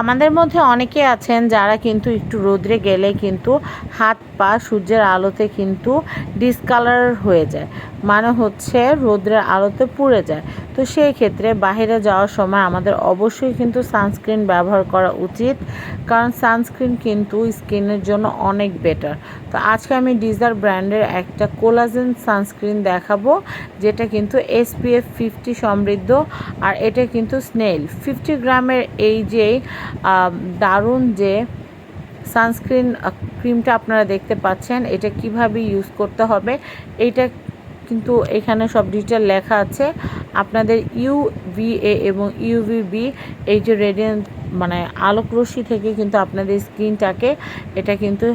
আমাদের মধ্যে অনেকে আছেন যারা কিন্তু একটু রোদ্রে গেলে কিন্তু হাত পা সূর্যের আলোতে কিন্তু ডিসকালার হয়ে যায়। মানে হচ্ছে রোদ্রের আলোতে পুড়ে যায়। তো সেই ক্ষেত্রে বাইরে যাওয়ার সময় আমাদের অবশ্যই কিন্তু সানস্ক্রিন ব্যবহার করা উচিত, কারণ সানস্ক্রিন কিন্তু স্কিনের জন্য অনেক বেটার। তো আজকে আমি ডিজার ব্র্যান্ডের একটা কোলাজেন সানস্ক্রিন দেখাবো, যেটা কিন্তু এসপিএফ ফিফটি সমৃদ্ধ, আর এটা কিন্তু স্নেল ফিফটি গ্রামের এই যে দারুণ যে সানস্ক্রিন ক্রিমটা আপনারা দেখতে পাচ্ছেন, এটা কীভাবে ইউজ করতে হবে এইটা কিন্তু এখানে সব ডিটেল লেখা আছে। আপনাদের ইউভিএ এবং ইউভিবি এই যে রেডিয়েন্ট মানে আলোক রশ্মি থেকে কিন্তু আপনাদের স্কিনটাকে এটা কিন্তু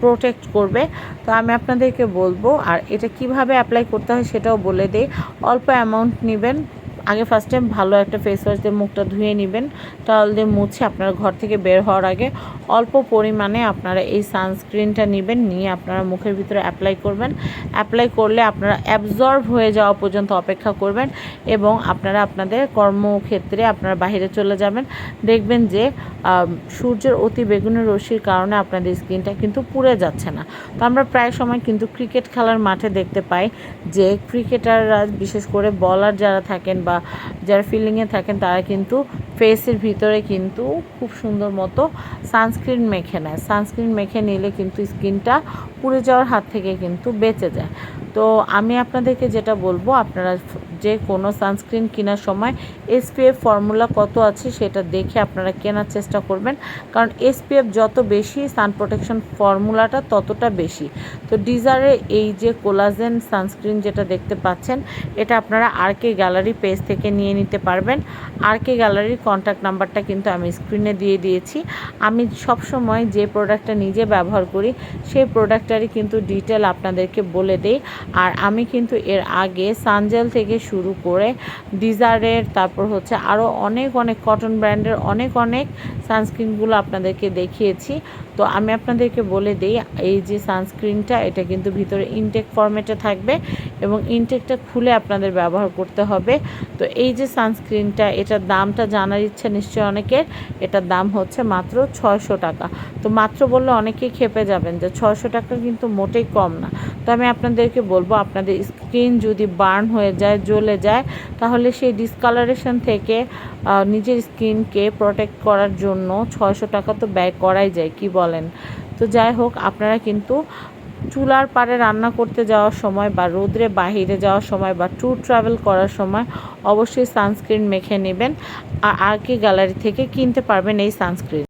প্রোটেক্ট করবে। তো আমি আপনাদেরকে বলব, আর এটা কীভাবে অ্যাপ্লাই করতে হয় সেটাও বলে দিই। অল্প অ্যামাউন্ট নেবেন আগে ফার্স্ট টাইম ভালো একটা ফেস ওয়াশ দিয়ে মুখটা ধুয়ে নেবেন। টাওয়াল দিয়ে মুছে আপনারা ঘর থেকে বের হওয়ার আগে অল্প পরিমাণে আপনারা এই সানস্ক্রিনটা নেবেন, নিয়ে আপনারা মুখের ভিতরে অ্যাপ্লাই করবেন। অ্যাপ্লাই করলে আপনারা অ্যাবজর্ব হয়ে যাওয়া পর্যন্ত অপেক্ষা করবেন এবং আপনারা আপনাদের কর্মক্ষেত্রে আপনারা বাইরে চলে যাবেন। দেখবেন যে সূর্যের অতি বেগুনি রশ্মির কারণে আপনাদের স্কিনটা কিন্তু পুড়ে যাচ্ছে না। তো আমরা প্রায় সময় কিন্তু ক্রিকেট খেলার মাঠে দেখতে পাই যে ক্রিকেটাররা বিশেষ করে বলার যারা থাকেন বা যারা ফিল্ডিংয়ে থাকেন তারা কিন্তু ফেসের ভিতরে কিন্তু খুব সুন্দর মতো সানস্ক্রিন মেখে নেয়। সানস্ক্রিন মেখে নিলে কিন্তু স্কিনটা পুড়ে যাওয়ার হাত থেকে কিন্তু বেঁচে যায়। তো আমি আপনাদেরকে যেটা বলব, আপনারা যে কোনো সানস্ক্রিন কেনার সময় এসপিএফ ফর্মুলা কত আছে সেটা দেখে আপনারা কেনার চেষ্টা করবেন। কারণ এসপিএফ যত বেশি সান প্রোটেকশন ফর্মুলাটা ততটা বেশি। তো ডিজারের এই যে কোলাজেন সানস্ক্রিন যেটা দেখতে পাচ্ছেন, এটা আপনারা আর কে গ্যালারি পেজ থেকে নিয়ে নিতে পারবেন। আর কে গ্যালারির কন্ট্যাক্ট নাম্বারটা কিন্তু আমি স্ক্রিনে দিয়ে দিয়েছি। আমি সব সময় যে প্রোডাক্টটা নিজে ব্যবহার করি, সেই প্রোডাক্টটারই কিন্তু ডিটেল আপনাদেরকে বলে দেই। আর আমি কিন্তু এর আগে সানজেল থেকে শুরু করে ডিজারের তারপর হচ্ছে আরও অনেক অনেক কটন ব্র্যান্ডের অনেক অনেক সানস্ক্রিনগুলো আপনাদেরকে দেখিয়েছি। তো আমি আপনাদেরকে বলে দিই, এই যে সানস্ক্রিনটা এটা কিন্তু ভিতরে ইনটেক ফরম্যাটে থাকবে এবং ইনটেকটা খুলে আপনাদের ব্যবহার করতে হবে। তো এই যে সানস্ক্রিনটা এটার দামটা জানার ইচ্ছা নিশ্চয়ই অনেকের, এটার দাম হচ্ছে মাত্র ছয়শো টাকা। তো মাত্র বললে অনেকেই খেপে যাবেন যে ছয়শো টাকা কিন্তু মোটেই কম না। তো আমি আপনাদেরকে বলব, আপনাদের স্কিন যদি বার্ন হয়ে যায়, জ্বলে যায়, তাহলে সেই ডিসকালারেশন থেকে নিজের স্কিনকে প্রোটেক্ট করার জন্য ছয়শো টাকা তো ব্যয় করাই যায়, কি বলেন? তো যাই হোক, আপনারা কিন্তু চুলার পাড়ে রান্না করতে যাওয়ার সময় বা রোদ্রে বাহিরে যাওয়ার সময় বা ট্যুর ট্রাভেল করার সময় অবশ্যই সানস্ক্রিন মেখে নেবেন, আর আর গ্যালারি থেকে কিনতে পারবেন এই সানস্ক্রিন।